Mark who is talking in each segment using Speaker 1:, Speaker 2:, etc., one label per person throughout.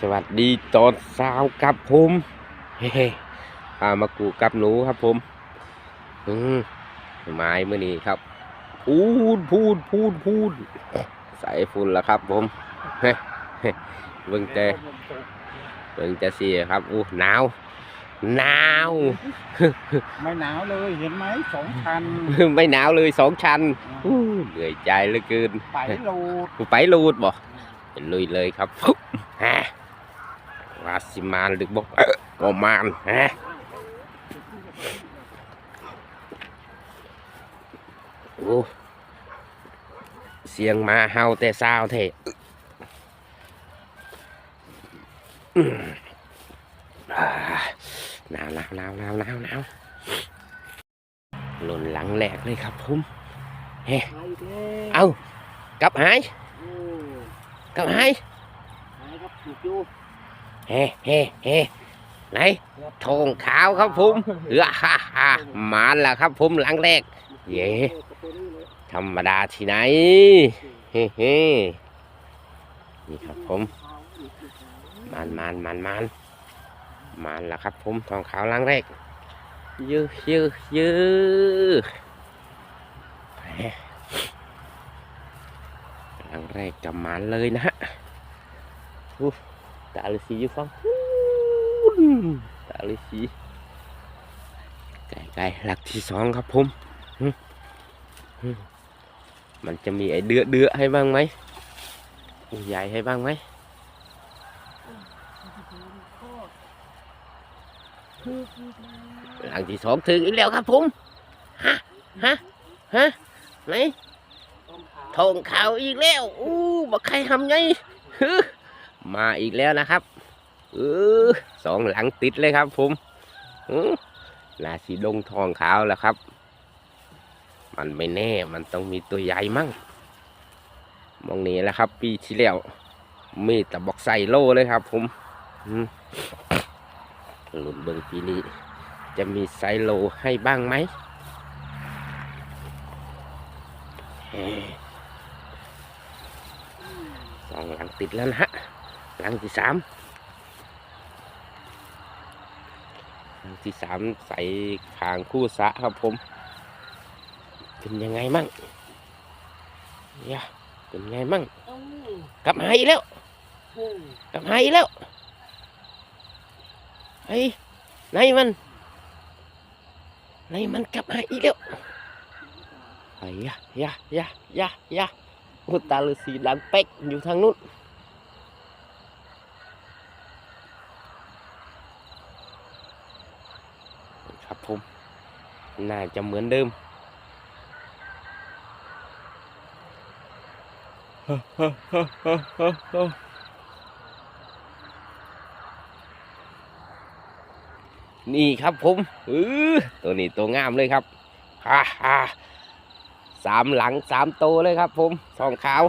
Speaker 1: สวัสดีตอนเช้าครับผมเฮ้พามากูกับหนูครับผม อืมไม้เมื่อนี้ครับ พูดพูดพูดพูดใส่ฝุ่นแล้วครับผมเฮ้เบิ่งแต่เบิ่งแต่เสียครับอู้หนาวหนาว
Speaker 2: ไม่หนาวเลยเห็นไหมสองคัน
Speaker 1: ไม่หนาวเลยสองชั้นอู้เหนื่อยใจเหลือเกิน
Speaker 2: ไปโลด
Speaker 1: กูไปรูดบ่ลุยเลยครับฟุ๊บฮะ วาสิมานหรือบอกเออโอมานฮะโอ้เสียงมาเห่าแต่เช้าเทะหนาวหนาวหนาวหนาวหนาวหนาวหล่นหลังแหลกเลยครับผมเฮ้
Speaker 2: เอา
Speaker 1: กลับหายกลับหาย
Speaker 2: ไหนครับถูกอยู่
Speaker 1: เฮ้เฮ้เฮ้ไหนทองขาวครับผมเออฮ่าฮ่ามาแล้วครับผมหลังแรก เย้
Speaker 2: ตัวนี้เลย
Speaker 1: ธรรมดาที่ไหนเฮ้เฮ้นี่ครับผมมานมานมานมานมานแล้วครับผมทองขาวหลังแรกยื้อยื้อยื้อแหมหลังแรกกับมานเลยนะฮะอู้ ตาฤาษีอยู่ฟังตาฤาษีไก่ไก่หลักที่สองครับผมมันจะมีไอ้เดือเดือให้บ้างไหมใหญ่ให้บ้างไหมหลังที่สองถึงอีกแล้วครับผมฮะฮะฮะไหนทองขาวอีกแล้วอู้บักใครทำไงฮึ มาอีกแล้วนะครับเออสองหลังติดเลยครับ ผมออนาสีดงทองขาวแล้วครับ มันไม่แน่ มันต้องมีตัวใหญ่มั่งมองนี้แหละครับ ปีที่แล้วมีแต่บอกใส่โลเลยครับ ผมอืมลุ้นเบิงปีนี้จะมีไซโลให้บ้างไหมสองหลังติดแล้วนะฮะ หลังที่สามหลังที่สามใส่ขางคู่สะครับผม เป็นยังไงมั่งยะเป็นไงมั่ง
Speaker 2: ก
Speaker 1: ลับมาอีกแล้วกลับมาอีกแล้วเฮ้ไหนมันไหนมันกลับมาอีกแล้วไอ้ยะยะยะยะยะอุตาฤาษีดังเป๊กอยู่ทางนู้นครับผม น่าจะเหมือนเดิมนี่ครับผมเออตัวนี้ตัวงามเลยครับฮ่าฮ่าสามหลังสามโตเลยครับผมสองขาว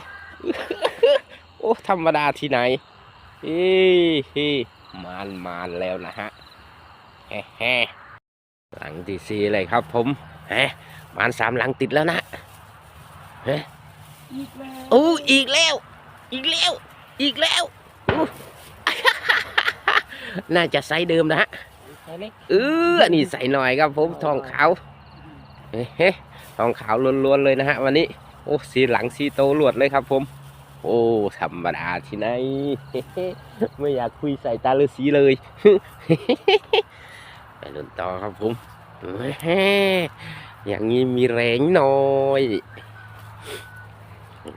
Speaker 1: โอ้ ธรรมดาที่ไหนเฮ้เฮ้มานมานแล้วนะฮะแฮ่ หลังที่สี่เลยครับผมแฮะมานสามหลังติดแล้วนะเฮ้
Speaker 2: อีกแล้ว
Speaker 1: โอ้อีกแล้ว อีกแล้ว อีกแล้วอู้น่าจะไซส์เดิมนะฮะ
Speaker 2: ใส่เล็ก
Speaker 1: เอออันนี้ใส่หน่อยครับผมทองขาวเฮ้ทองขาวล้วนๆเลยนะฮะวันนี้ โอ้สีหลังสีโตลวดเลยครับผม โอ้ธรรมดาที่ไหนไม่อยากคุยใส่ตาฤาษีเลย ไปลุ้นต่อครับผมอย่างนี้มีแรงหน่อย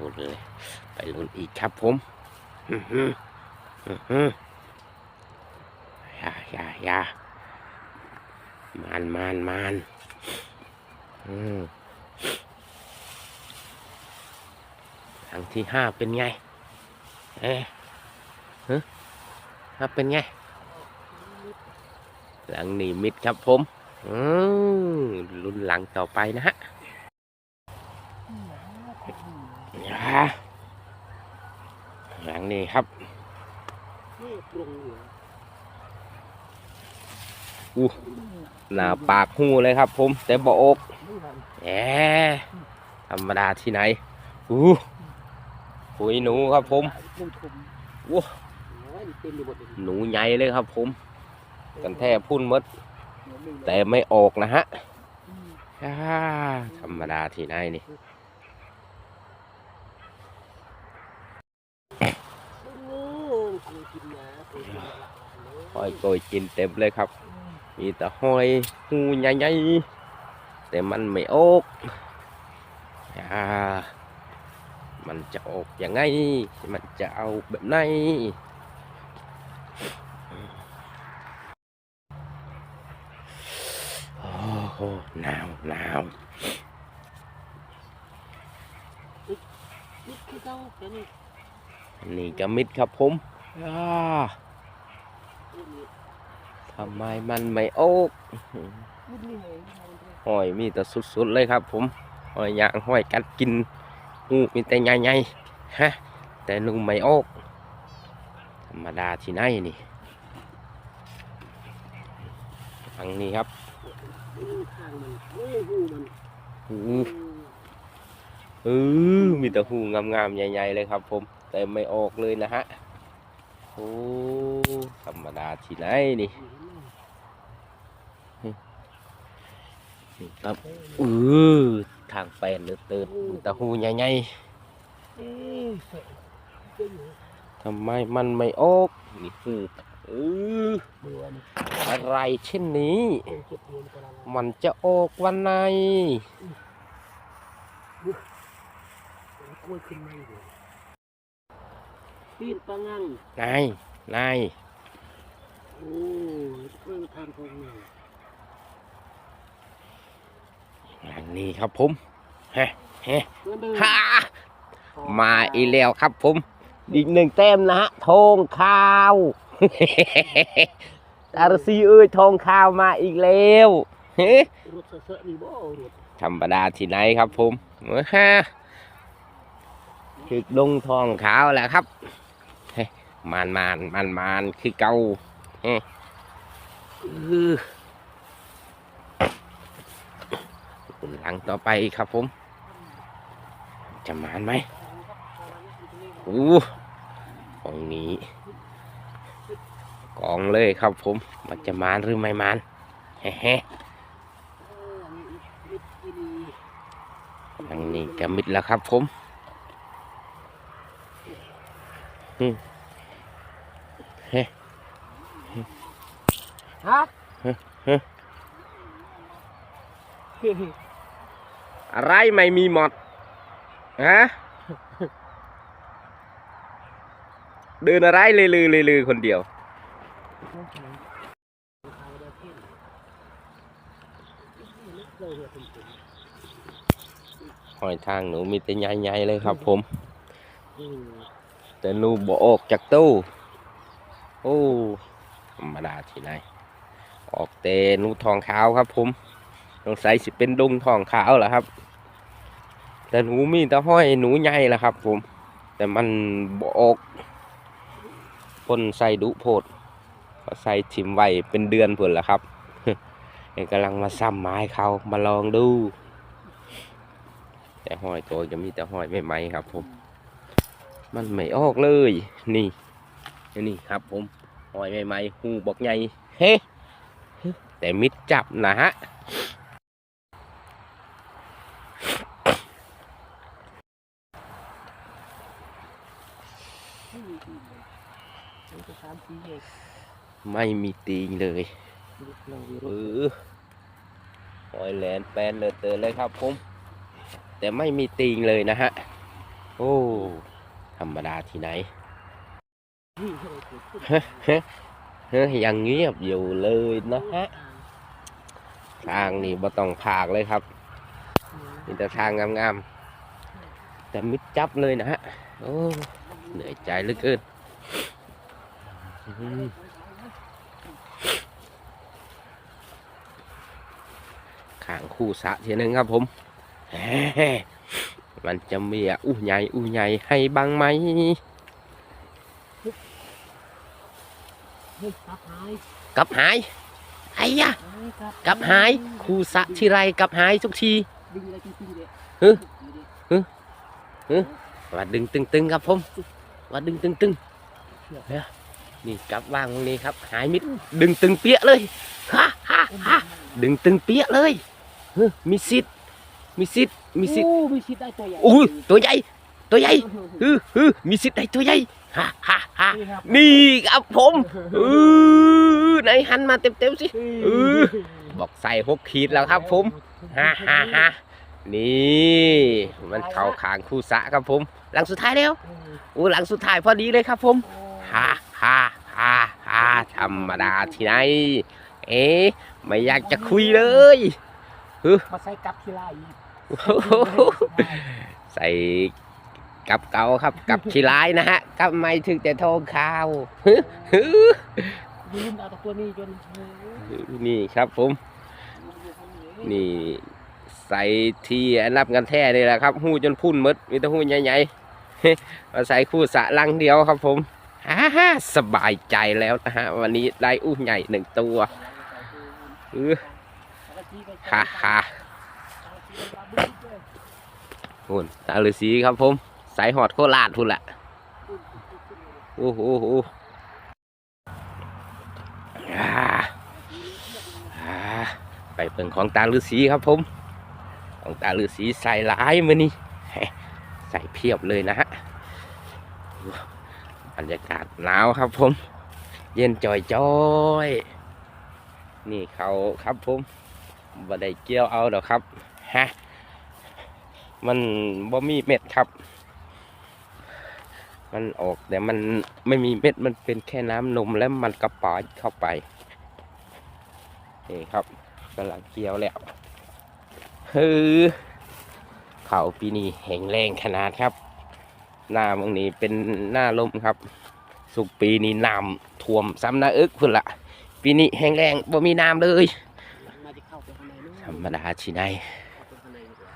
Speaker 1: ลุนเลยไปลุ้นอีกครับผมอื้อหืออื้อหืออย่าอย่าอย่ามานมานมานอืมหลังที่ห้าเป็นไง เอ๊ะฮะฮะเป็นไง หลังนี้มิดครับผมอืมรุ่นหลังต่อไปนะฮะอย่าหลังนี้ครับ
Speaker 2: อู้
Speaker 1: หน้าปากหูเลยครับ ผมแต่บอกอกแหมธรรมดาที่ไหนอู้ปุ๋ยหนูครับผม
Speaker 2: ลงทุน
Speaker 1: ว้า
Speaker 2: โอ้ยเต็มไปหมดเลย
Speaker 1: หนูใหญ่เลยครับผม กันแท้พุ่นมด แต่ไม่ออกนะฮะธรรมดาที่ไหนนี่หอยโกยกินเต็มเลยครับ มีแต่หอยหูใหญ่ๆแต่มันไม่ออกอ่ามันจะออกยังไง มันจะเอาแบบไหนโอ้ โหหนาวหนาว
Speaker 2: นี่คือเจ้าแค่นี้
Speaker 1: อันนี่ก็มิดครับผมอ่าทำไมมันไม่ออก
Speaker 2: มุดนี่ไง
Speaker 1: หอยมีแต่สุดๆเลยครับผมหอยย่างหอยกัดกินหูมีแต่ใหญ่ๆฮะแต่นุ่มไม่ออกธรรมดาที่ไหนนี่ฟังนี้ครับ
Speaker 2: ทางมันโอ้หูมัน
Speaker 1: หูเออมีแต่หูงามๆใหญ่ๆเลยครับ ผม แต่ไม่ออกเลยนะฮะโอ้ธรรมดาที่ไหนนี่นี่ครับเออทางแปนเหลือเตินมีแต่หูใหญ่ๆทำไมมันไม่ออกนี่คือเออ
Speaker 2: เบื่อ
Speaker 1: อะไรเช่นนี้
Speaker 2: มันกระลัง
Speaker 1: มันจะออกวันไหน
Speaker 2: กล้วยขึ้นมาอยู่ปีนปังงัง
Speaker 1: นายนาย
Speaker 2: โอ้กล้วยทางตรงนี่
Speaker 1: อย่างนี้ครับผมฮะฮะ
Speaker 2: เดินเดิน
Speaker 1: ฮ่ามาอีกแล้วครับผมอีกหนึ่งแต้มนะฮะทองข้าวตารซีเอ้ยทองข้าวมาอีกแล้ว เฮ้
Speaker 2: รถเสอะๆนี่บ่รถ
Speaker 1: ธรรมดาที่ไหนครับผมฮะคือดงทองขาวแหละครับเฮ้มานมานมานมานคือเก่าเฮ้อื้อหลังต่อไปครับผม จะมานไหมอู้ของนี้ กองเลยครับผม มันจะมานหรือไม่มานเฮ้เฮ้
Speaker 2: เออนี่มิดที่นี่
Speaker 1: อันนี้ก็มิดแล้วครับผมอืมเฮ้
Speaker 2: ฮะ
Speaker 1: อะไรไม่มีหมดฮะเดินอะไรเลยลือเลยลือคนเดียว ห อยทางหนูมีแต่ใหญ่ๆเลยครับ ผมแต่หนูบออกจากตู้โอ้ธรรมดาที่ไหนออกแต่หนูทองขาวครับ ผมต้องใส่สิเป็นดงทองขาวแหละครับ แต่หนูมีแต่ห้อยหนูใหญ่แหละครับ ผม แต่มันบออกพ่นใส่ดุโพดก็ใส่ทิมไว้เป็นเดือนพุ่นแหละครับเองกำลังมาซ้ำไม้เขามาลองดู แต่ห้อยตัวจะมีแต่ห้อยใหม่ๆครับผม มันไม่ออกเลย นี่นี่ครับผมหอยใหม่ๆหูบอกใหญ่เฮ้แต่มิดจับนะฮะไม่มีตีงเลย
Speaker 2: เอ
Speaker 1: อหอยแหลนแปนเลยเตอเลยครับผม แต่ไม่มีตีงเลยนะฮะ โอ้ธรรมดาที่ไหนฮยังเงียบอยู่เลยนะฮะทางนี่บ่ต้องผากเลยครับมีแต่ทางงามๆแต่มิดจับเลยนะฮะโอ้เหนื่อยใจเหลือเกินขางคู่สะทีนึงครับผม มมันจะมีอะอู้ใหญ่อู้ใหญ่ให้บ้างไหม
Speaker 2: เฮ้ยตับหาย
Speaker 1: กับหายไอ้ยะ
Speaker 2: เฮ้ยตับ
Speaker 1: กับหายคู่สระทีไรกับหายทุกที
Speaker 2: ดึงอะไรจริงๆเลย
Speaker 1: ฮึว่าดึงตึงๆครับผมว่าดึงตึงๆเฮ้ยนี่กลับวางตรงนี้ครับ หายมิดดึงตึงเปี้ยเลยฮ่าฮ่าฮ่าดึงตึงเปี้ยเลยเฮ้ยมีสิทธิ์ มีสิทธิ์มีสิทธิ์
Speaker 3: โอ้มีชิดได้ตัวใหญ่
Speaker 1: อุ้ยตัวใหญ่ ตัวใหญ่ฮือฮือมีสิทธิ์ได้ตัวใหญ่ฮ่าฮ่าฮ่า
Speaker 3: นี่ครับ
Speaker 1: นี่ครับผมเออไหนหันมาเต็มๆสิเออบอกใส่หกขีดแล้วครับผมฮ่าฮ่าฮ่านี่มันเข่าขางคู่สะครับผม หลังสุดท้ายแล้วโอ้หลังสุดท้ายพอดีเลยครับผมฮ่าฮ่าฮ่าฮ่าธรรมดาที่ไหนเอ๊ะไม่อยากจะคุยเลย
Speaker 3: มาใส่กับทีไรอีก
Speaker 1: โอ้โห ใส่กับเก่าครับ กับขี้ร้ายนะฮะกับไม่ถึงแต่โทงขาว
Speaker 3: ยืนเอาตัวนี้จน
Speaker 1: นี่ครับผม นี่ใส่ที่นับกันแท้เลยแหละครับหูจนพุ่นมดมีแต่หูใหญ่ๆมาใส่คู่สะลังเดียวครับผมฮ่าฮ่าสบายใจแล้วนะฮะวันนี้ได้อู้ใหญ่หนึ่งตัวฮ่าฮ่า หุ่นตาฤาษีครับผมใส่หอดโคราชพุ่นละโอ้โหโอ้โหไปเบิ่งของตาฤาษีครับผม ของตาฤาษีใส่หลายมือนี่ใส่เพียบเลยนะฮะบรรยากาศหนาวครับผม เย็นจอยจอยๆนี่เขาครับผมบ่ได้เกี่ยวเอาดอกครับ ฮะ มันบ่มีเม็ดครับ มันออกแต่มันไม่มีเม็ดมันเป็นแค่น้ำนมแล้วมันกระป๋อเข้าไปนี่ครับกำลังเกี่ยวแล้วฮือเขาปีนี้แห้งแรงขนาดครับ หน้ามึงนี้เป็นหน้าลมครับ สุกปีนี้น้ำท่วมซ้ำน้าอึกพุ่นละปีนี้แห้งแรงบ่มีน้ำเลยธรรมดาชินา
Speaker 3: ไปข้างในดีกว่า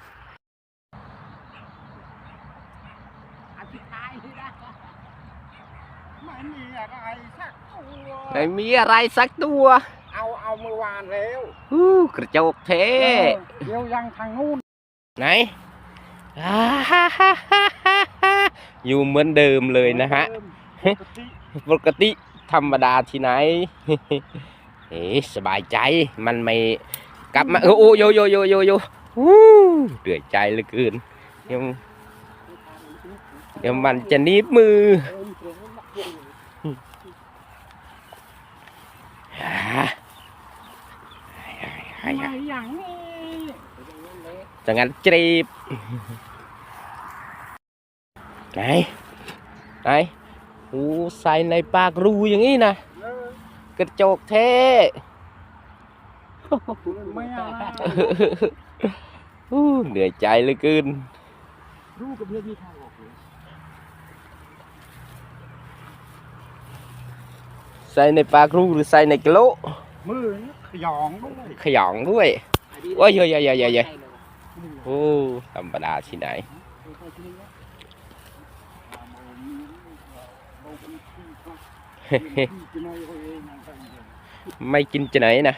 Speaker 3: อันสุดท้ายเลยนะ
Speaker 2: ไม่มีอะไรสักตัว
Speaker 1: ไม่มีอะไรสักตัว
Speaker 2: เอาเอาเมื่อวานแล้ว
Speaker 1: ฮู้กระจกเท
Speaker 2: เดี๋ยวยังทางนู้น
Speaker 1: ไหนอ่าฮ่าฮ่าฮ่าฮ่าฮ่าอยู่เหมือนเดิมเลยนะฮะ
Speaker 2: ปกติ
Speaker 1: ปกติธรรมดาที่ไหนเอ๊ะสบายใจมันไม่กลับมาโอ้โอ้โยโยโยโยโยวู้เดือดใจเหลือเกินเดี๋ยวเดี๋ยวมันจะหนีบมือ
Speaker 3: เออมีเสียงมันเสียงอยู่
Speaker 1: อ่า
Speaker 2: ไม่อย่างนี้
Speaker 1: จังงั้นจีบไหนไหนโอ้ใส่ในปากรูอย่างนี้นะ
Speaker 2: เออก
Speaker 1: ระจกเท
Speaker 2: ไม่เอานะ
Speaker 1: อู้เหนื่อยใจเหลือเกิน
Speaker 3: รู้กับเรื่องมีทางออกเลย
Speaker 1: ใส่ในปากรูหรือใส่ในกะโหล
Speaker 2: มือนี่ ขยองด้วย
Speaker 1: ขยองด้วย โอ้ยเยอะๆๆๆๆ โอ้ธรรมดาที่ไหน ไม่กินจะไหนนะ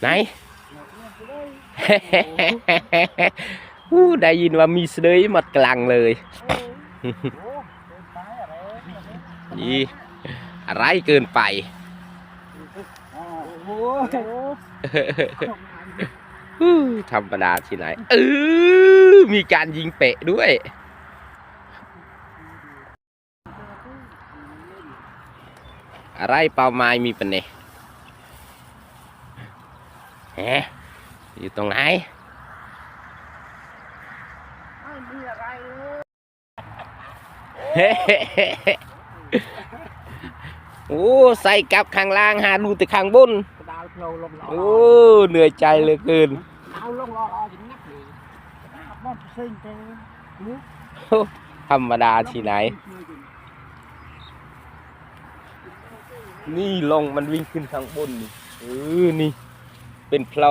Speaker 1: ไหน อู้ได้ยินว่ามีเสดยหมดกลางเลย อีอะไรเกินไปธรรมดาที่ไหนเออมีการยิงเปะด้วย อะไรเป้าหมายมีปัญเนฮะอยู่ตรงไหน
Speaker 2: ไม่มีอะไรเลย
Speaker 1: โอ้ใส่กลับข้างล่างหาดูแต่ข้างบน
Speaker 3: กระดาวเราลงรอ
Speaker 1: โอ้เหนื่อยใจเหลือเกิน
Speaker 3: เอาลงรอรอถึงนักเลย
Speaker 2: บ้านเซ็งเตอ
Speaker 1: ธรรมดาที่ไหน นี่ลงมันวิ่งขึ้นข้างบนนี่เออนี่ เป็นเพลา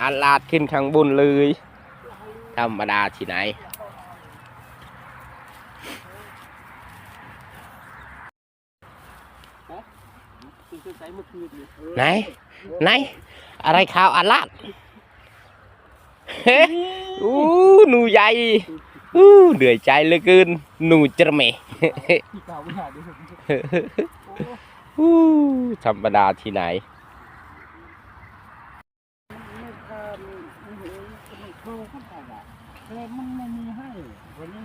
Speaker 1: อาลาดขึ้นข้างบนเลย ธรรมดาที่ไหน
Speaker 3: ตื่นเต้นใจเมื่อคืนเนี่ย
Speaker 1: ไหน ไหน อะไรข่าวอาลาดเฮ้อู้หนูใหญ่อู้เดือดใจเหลือเกินหนูจระเม
Speaker 3: ที่เก่าไม่หาดิ
Speaker 1: อู้ธรรมดาที่ไหน
Speaker 2: ไม่ทำไม่เห็นไม่โครงเข้าไปอะเลยมันไม่มีให้วันนี้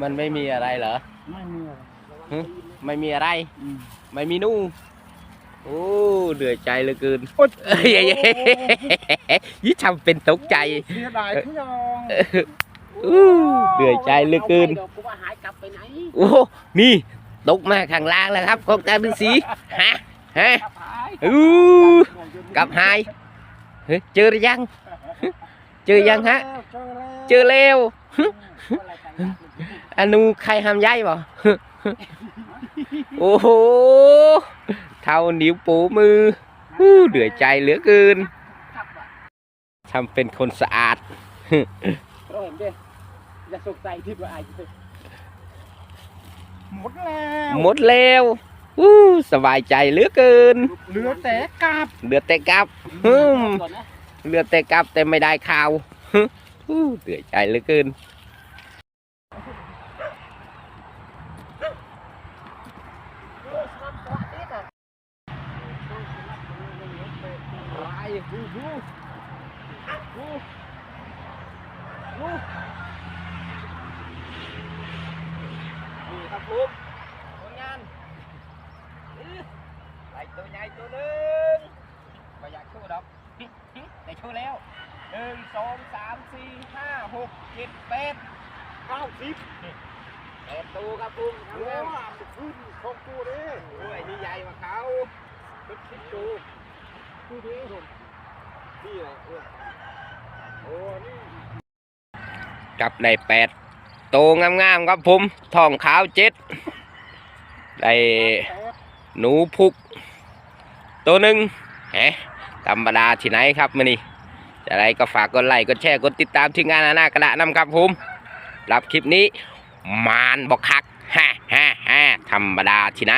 Speaker 1: มันไม่มีอะไรเหรอ
Speaker 2: ไม่มี อะไร
Speaker 1: ไม่มีอะไร
Speaker 2: อืม
Speaker 1: ไม่มีนู่โอ้เดือดใจเหลือเกิน
Speaker 2: โอ๊ย
Speaker 1: เอ้ยยี่ทำเป็นตกใจ
Speaker 2: เสียดายที่ยอง
Speaker 1: อู้เดือดใจเหลือเกินา
Speaker 3: ไปดอกกูว่าหายกลับไปไหน
Speaker 1: โอ้นี่ตกมาข้างล่างแล้วครับของตาฤาษีฮะฮะ
Speaker 3: กลับหาย
Speaker 1: อู้กลับหายเฮ้ยเจอหรือยัง เจอยังฮะ เจอแล้ว
Speaker 3: อะไรกันนะ
Speaker 1: อนูใครหามย้ายบ่ โอ้โห เท่านิ้วโป้มืออู้เดือดใจเหลือเกิน
Speaker 3: กลับอะ
Speaker 1: ทำเป็นคนสะอาด
Speaker 3: เราเห็นดิอย่าสงสัยที่ว่าอายจะ
Speaker 2: หมดแล้ว
Speaker 1: หมดแล้วอู้สบายใจเหลือเกิน
Speaker 2: เหลือแต่กาบ
Speaker 1: เหลือแต่กลับฮึม
Speaker 3: ก่อนนะ
Speaker 1: เหลือแต่กลับแต่ไม่ได้ข่าวอู้เดือดใจเหลือเกิน
Speaker 3: ไปดูดูดูดูนี่ครับลุงผลงานอื้อไล่ตัวใหญ่ตัวหนึ่งไม่อยากชูดอก ได้ชูแล้วหนึ่งสองสามสี่ห้าหกเจ็ดแปดเก้าสิบแปดตัวครับลุง
Speaker 2: โอ้
Speaker 3: ทำงาน
Speaker 2: ย ขึ้นของกูดิ
Speaker 3: โอ้ยนี่ใหญ่กว่าเขาเป็นสิบตัวดูดิผมนี่แหละเออ
Speaker 2: โอ้นี่
Speaker 1: กับในแปดโตงามๆครับผมทองขาวเจ็ดได้
Speaker 2: แปด
Speaker 1: หนูพุก ตัวหนึ่งแหมธรรมดาที่ไหนครับมื่อนี้จะอะไรก็ฝากกดไลค์กดแชร์กดติดตามที่งานหน้ากระดาษนำครับผมรับคลิปนี้มานบอกคัก ฮ่าฮ่าฮ่าธรรมดาที่ไหน